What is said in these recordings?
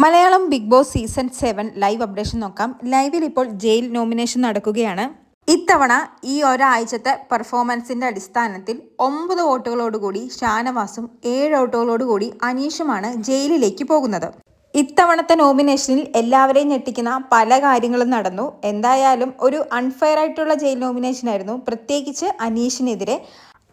Malayalam Bigg Boss season seven live updation നോക്കാം. ലൈവിൽ ഇപ്പോൾ ജയിൽ നോമിനേഷൻ നടക്കുകയാണ്. ഇത്തവണ ഈ ഒരാഴ്ചത്തെ പെർഫോമൻസിന്റെ അടിസ്ഥാനത്തിൽ ഒമ്പത് വോട്ടുകളോടുകൂടി ഷാനവാസും ഏഴ് വോട്ടുകളോടുകൂടി അനീഷുമാണ് ജയിലിലേക്ക് പോകുന്നത്. ഇത്തവണത്തെ നോമിനേഷനിൽ എല്ലാവരെയും ഞെട്ടിക്കുന്ന പല കാര്യങ്ങളും നടന്നു. എന്തായാലും ഒരു അൺഫെയർ ആയിട്ടുള്ള ജയിൽ നോമിനേഷൻ ആയിരുന്നു. പ്രത്യേകിച്ച് അനീഷിനെതിരെ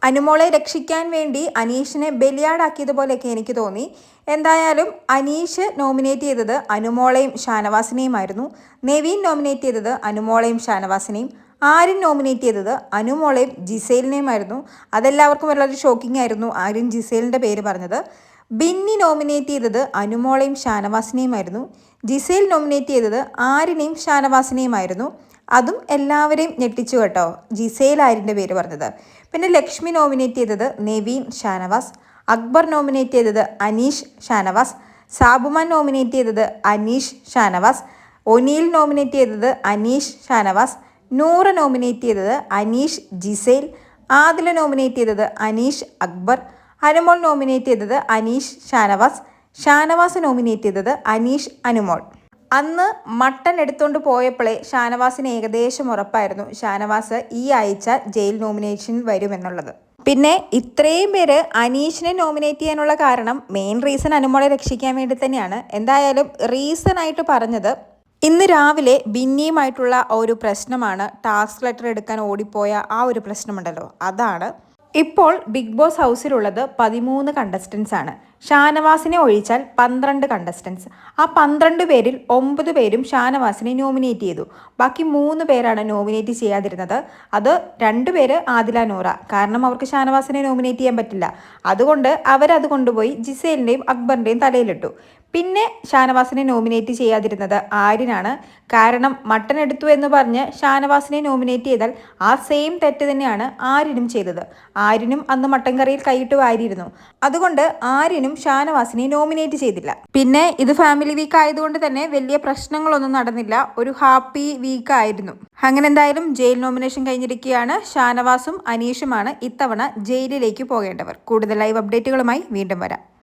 അനുമോളെ രക്ഷിക്കാൻ വേണ്ടി അനീഷിനെ ബലിയാടാക്കിയതുപോലെയൊക്കെ എനിക്ക് തോന്നി. എന്തായാലും അനീഷ് നോമിനേറ്റ് ചെയ്തത് അനുമോളെയും ഷാനവാസിനെയുമായിരുന്നു. നെവീൻ നോമിനേറ്റ് ചെയ്തത് അനുമോളെയും ഷാനവാസിനെയും. ആര്യൻ നോമിനേറ്റ് ചെയ്തത് അനുമോളെയും ജിസേലിനെയുമായിരുന്നു. അതെല്ലാവർക്കും വളരെ ഷോക്കിംഗ് ആയിരുന്നു ആര്യൻ ജിസേലിന്റെ പേര് പറഞ്ഞത്. ബിന്നി നോമിനേറ്റ് ചെയ്തത് അനുമോളെയും ഷാനവാസിനെയുമായിരുന്നു. ജിസേൽ നോമിനേറ്റ് ചെയ്തത് ആര്യനെയും ഷാനവാസിനെയുമായിരുന്നു. അതും എല്ലാവരെയും ഞെട്ടിച്ചു കേട്ടോ. ജിസേൽ ആരിന്റെ പേര് പറഞ്ഞത്. പിന്നെ ലക്ഷ്മി നോമിനേറ്റ് ചെയ്തത് നെവീൻ ഷാനവാസ് അക്ബർ നോമിനേറ്റ് ചെയ്തത് അനീഷ് ഷാനവാസ് സാബുമാൻ നോമിനേറ്റ് ചെയ്തത് അനീഷ് ഷാനവാസ് ഒനീൽ നോമിനേറ്റ് ചെയ്തത് അനീഷ് ഷാനവാസ് നൂറ് നോമിനേറ്റ് ചെയ്തത് അനീഷ് ജിസേൽ ആദില നോമിനേറ്റ് ചെയ്തത് അനീഷ് അക്ബർ അനുമോൾ നോമിനേറ്റ് ചെയ്തത് അനീഷ് ഷാനവാസ് ഷാനവാസ് നോമിനേറ്റ് ചെയ്തത് അനീഷ് അനുമോൾ. അന്ന് മട്ടൻ എടുത്തുകൊണ്ട് പോയപ്പോഴേ ഷാനവാസിന് ഏകദേശം ഉറപ്പായിരുന്നു. ഷാനവാസ് ഈ ആഴ്ച ജയിൽ നോമിനേഷൻ വരുമെന്നുള്ളത്. പിന്നെ ഇത്രയും പേര് അനീഷിനെ നോമിനേറ്റ് ചെയ്യാനുള്ള കാരണം മെയിൻ റീസൺ അനുമോളെ രക്ഷിക്കാൻ വേണ്ടി തന്നെയാണ്. എന്തായാലും റീസൺ ആയിട്ട് പറഞ്ഞത് ഇന്ന് രാവിലെ ബിന്നിയുമായിട്ടുള്ള ഒരു പ്രശ്നമാണ്. ടാസ്ക് ലെറ്റർ എടുക്കാൻ ഓടിപ്പോയ ആ ഒരു പ്രശ്നമുണ്ടല്ലോ. അതാണ് ഇപ്പോൾ ബിഗ് ബോസ് ഹൗസിലുള്ളത് പതിമൂന്ന് കണ്ടസ്റ്റൻസ് ആണ്. ഷാനവാസിനെ ഒഴിച്ചാൽ പന്ത്രണ്ട് കണ്ടസ്റ്റൻസ് ആ പന്ത്രണ്ട് പേരിൽ ഒമ്പത് പേരും ഷാനവാസിനെ നോമിനേറ്റ് ചെയ്തു. ബാക്കി മൂന്ന് പേരാണ് നോമിനേറ്റ് ചെയ്യാതിരുന്നത്. അത് രണ്ട് പേര് ആദില നൂറ. കാരണം അവർക്ക് ഷാനവാസിനെ നോമിനേറ്റ് ചെയ്യാൻ പറ്റില്ല. അതുകൊണ്ട് അവരത് കൊണ്ടുപോയി ജിസേലിന്റെയും അക്ബറിന്റെയും തലയിലിട്ടു. പിന്നെ ഷാനവാസിനെ നോമിനേറ്റ് ചെയ്യാതിരുന്നത് ആര്യനാണ്. കാരണം മട്ടൻ എടുത്തു എന്ന് പറഞ്ഞ് ഷാനവാസിനെ നോമിനേറ്റ് ചെയ്താൽ ആ സെയിം തെറ്റ് തന്നെയാണ് ആര്യനും ചെയ്തത്. ആര്യനും അന്ന് മട്ടൻ കറിയിൽ കൈയിട്ട് വാരിയിരുന്നു. അതുകൊണ്ട് ആര്യനും ഷാനവാസിനെ നോമിനേറ്റ് ചെയ്തില്ല. പിന്നെ ഇത് ഫാമിലി വീക്ക് ആയതുകൊണ്ട് തന്നെ വലിയ പ്രശ്നങ്ങളൊന്നും നടന്നില്ല. ഒരു ഹാപ്പി വീക്ക് ആയിരുന്നു. അങ്ങനെ എന്തായാലും ജയിൽ നോമിനേഷൻ കഴിഞ്ഞിരിക്കുകയാണ്. ഷാനവാസും അനീഷുമാണ് ഇത്തവണ ജയിലിലേക്ക് പോകേണ്ടവർ. കൂടുതൽ ലൈവ് അപ്ഡേറ്റുകളുമായി വീണ്ടും വരാം.